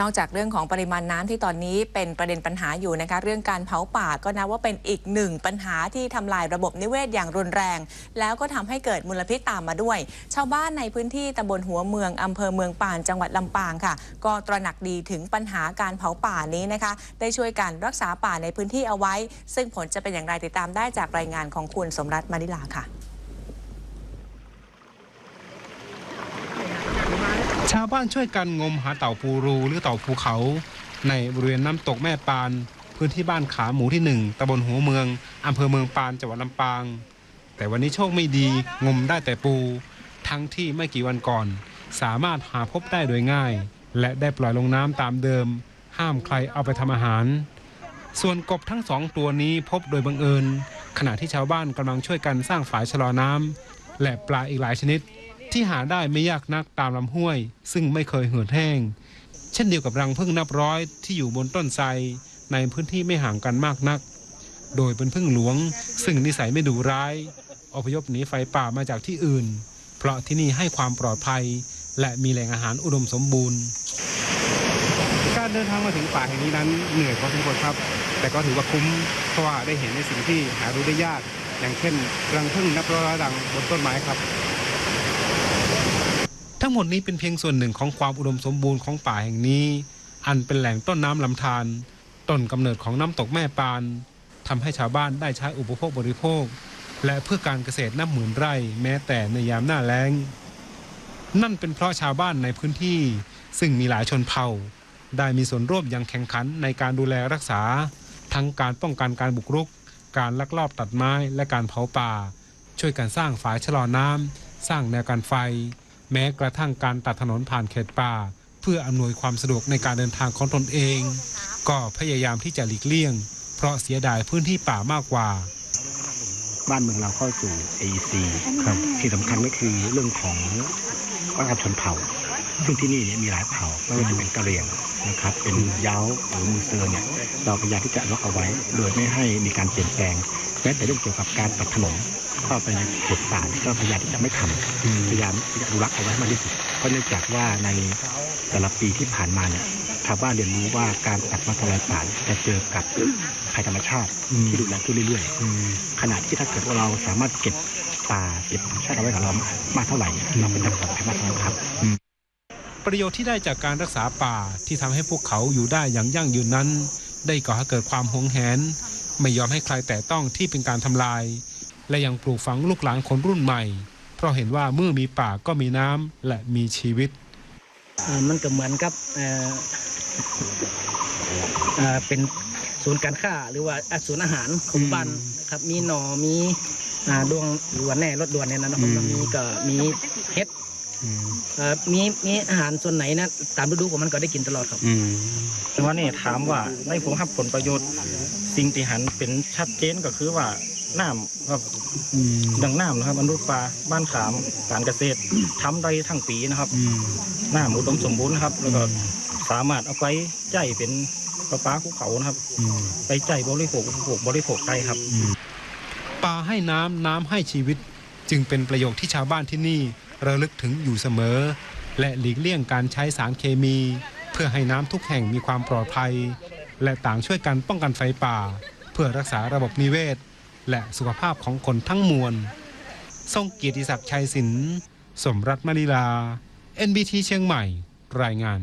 นอกจากเรื่องของปริมาณน้ำที่ตอนนี้เป็นประเด็นปัญหาอยู่นะคะเรื่องการเผาป่าก็นับว่าเป็นอีกหนึ่งปัญหาที่ทำลายระบบนิเวศอย่างรุนแรง แล้วก็ทำให้เกิดมลพิษตามมาด้วย ชาวบ้านในพื้นที่ตำบลหัวเมืองอำเภอเมืองป่านจังหวัดลำปางค่ะ ก็ตระหนักดีถึงปัญหาการเผาป่านี้นะคะ ได้ช่วยกันรักษาป่าในพื้นที่เอาไว้ ซึ่งผลจะเป็นอย่างไรติดตามได้จากรายงานของคุณสมรัตน์มานิลาค่ะ ชาวบ้านช่วยกันงมหาเต่าปูรูหรือเต่าภูเขา ในบริเวณน้ำตกแม่ปาน พื้นที่บ้านขาหมูที่หนึ่งตำบลหัวเมืองอำเภอเมืองปานจังหวัดลำปาง แต่วันนี้โชคไม่ดีงมได้แต่ปู ทั้งที่ไม่กี่วันก่อน สามารถหาพบได้โดยง่าย และได้ปล่อยลงน้ำตามเดิม ห้ามใครเอาไปทำอาหาร ส่วนกบทั้งสองตัวนี้พบโดยบังเอิญ ขณะที่ชาวบ้านกำลังช่วยกันสร้างฝายชะลอน้ำและปลาอีกหลายชนิด ที่หาได้ไม่ยากนักตามลำห้วย ซึ่งไม่เคยเหือดแห้ง เช่นเดียวกับรังผึ้งนับร้อยที่อยู่บนต้นไทรในพื้นที่ไม่ห่างกันมากนัก โดยเป็นผึ้งหลวง ซึ่งนิสัยไม่ดุร้าย อพยพหนีไฟป่ามาจากที่อื่น เพราะที่นี่ให้ความปลอดภัย และมีแหล่งอาหารอุดมสมบูรณ์ การเดินทางมาถึงป่าแห่งนี้นั้นเหนื่อยพอสมควรครับ แต่ก็ถือว่าคุ้มเพราะว่าได้เห็นในสิ่งที่หาดูได้ยาก อย่างเช่น รังผึ้งนับร้อยรังบนต้นไม้ครับ ทั้งหมดนี้เป็นเพียงส่วนหนึ่งของความอุดมสมบูรณ์ของป่าแห่งนี้ อันเป็นแหล่งต้นน้ำลำธารต้นกำเนิดของน้ำตกแม่ปานทำให้ชาวบ้านได้ใช้อุปโภคบริโภค และเพื่อการเกษตรนับหมื่นไร่ แม้แต่ในยามหน้าแล้ง นั่นเป็นเพราะชาวบ้านในพื้นที่ ซึ่งมีหลายชนเผ่า ได้มีส่วนร่วมอย่างแข่งขันในการดูแลรักษา ทั้งการป้องกันการบุกรุก การลักลอบตัดไม้และการเผาป่า ช่วยกันสร้างฝายชะลอน้ำสร้างแนวกันไฟ แม้กระทั่งการตัดถนนผ่านเขตป่า เพื่ออำนวยความสะดวกในการเดินทางของตนเอง ก็พยายามที่จะหลีกเลี่ยง เพราะเสียดายพื้นที่ป่ามากกว่า บ้านเมืองเราเข้าสู่ AEC ครับที่สำคัญก็คือเรื่องของวัฒนธรรมชนเผ่าซึ่งที่นี่เนี่ยมีหลายเผ่าไม่ว่าจะเป็นกะเหรี่ยงนะครับ เป็นเย้าหรือมูเซอร์เนี่ยเราพยายามที่จะล็อกเอาไว้ โดยไม่ให้มีการเปลี่ยนแปลง แม้แต่เรื่องเกี่ยวกับการตัดถนนเข้าไปในเขตป่าก็พยายามที่จะไม่ทำพยายามที่จะอนุรักษ์เอาไว้ให้มากที่สุดเพราะเนื่องจากว่าในแต่ละปีที่ผ่านมาเนี่ยชาวบ้านเรียนรู้ว่าการตัดมาทลายป่าจะเจอกับภัยธรรมชาติมที่รุนแรงขึ้นเรื่อยๆขณะที่ถ้าเกิดว่าเราสามารถเก็บป่าเก็บธรรมชาติเอาไว้กับเรามากเท่าไหร่เราเป็นจะปลอดภัยมากเท่านั้นครับประโยชน์ที่ได้จากการรักษาป่าที่ทำให้พวกเขาอยู่ได้อย่างยั่งยืนนั้น ได้ก่อให้เกิดความหงแหน ไม่ยอมให้ใครแตะต้องที่เป็นการทำลาย และยังปลูกฝังลูกหลานคนรุ่นใหม่ เพราะเห็นว่าเมื่อมีป่าก็มีน้ำและมีชีวิตอ่ามันก็เหมือนกับเอ่ออ่าเป็นศูนย์การค้าหรือว่าอ่าศูนย์อาหารของบ้านนะครับมีหนอมีอ่าดวงหรือว่าแหน่รถด่วนเนี่ยนะครับอืมแล้วมีก็มีเห็ด เอ่อมีมีอาหารส่วนไหนนะตามฤดูของมันก็ได้กินตลอดครับแต่ว่านี่ถามว่าในผมรับผลประโยชน์ สิ่งที่หันเป็นชัดเจนก็คือว่าน้ำครับดังน้ำนะครับอนุปลาบ้านขามการเกษตรทำได้ทั้งปีนะครับน้ำอุดมสมบูรณ์นะครับ แล้วก็สามารถเอาไปใจเป็นประปาภูเขานะครับไปใจบริโภคอุปโภคบริโภคได้ครับ ป่าให้น้ำน้ำให้ชีวิต จึงเป็นประโยคที่ชาวบ้านที่นี่ระลึกถึงอยู่เสมอ และหลีกเลี่ยงการใช้สารเคมี เพื่อให้น้ำทุกแห่งมีความปลอดภัย และต่างช่วยกันป้องกันไฟป่า เพื่อรักษาระบบนิเวศ และสุขภาพของคนทั้งมวลทรงเกียรติศักดิ์ชัยศิลป์สมรัตน์มณีลา NBT เชียงใหม่ รายงาน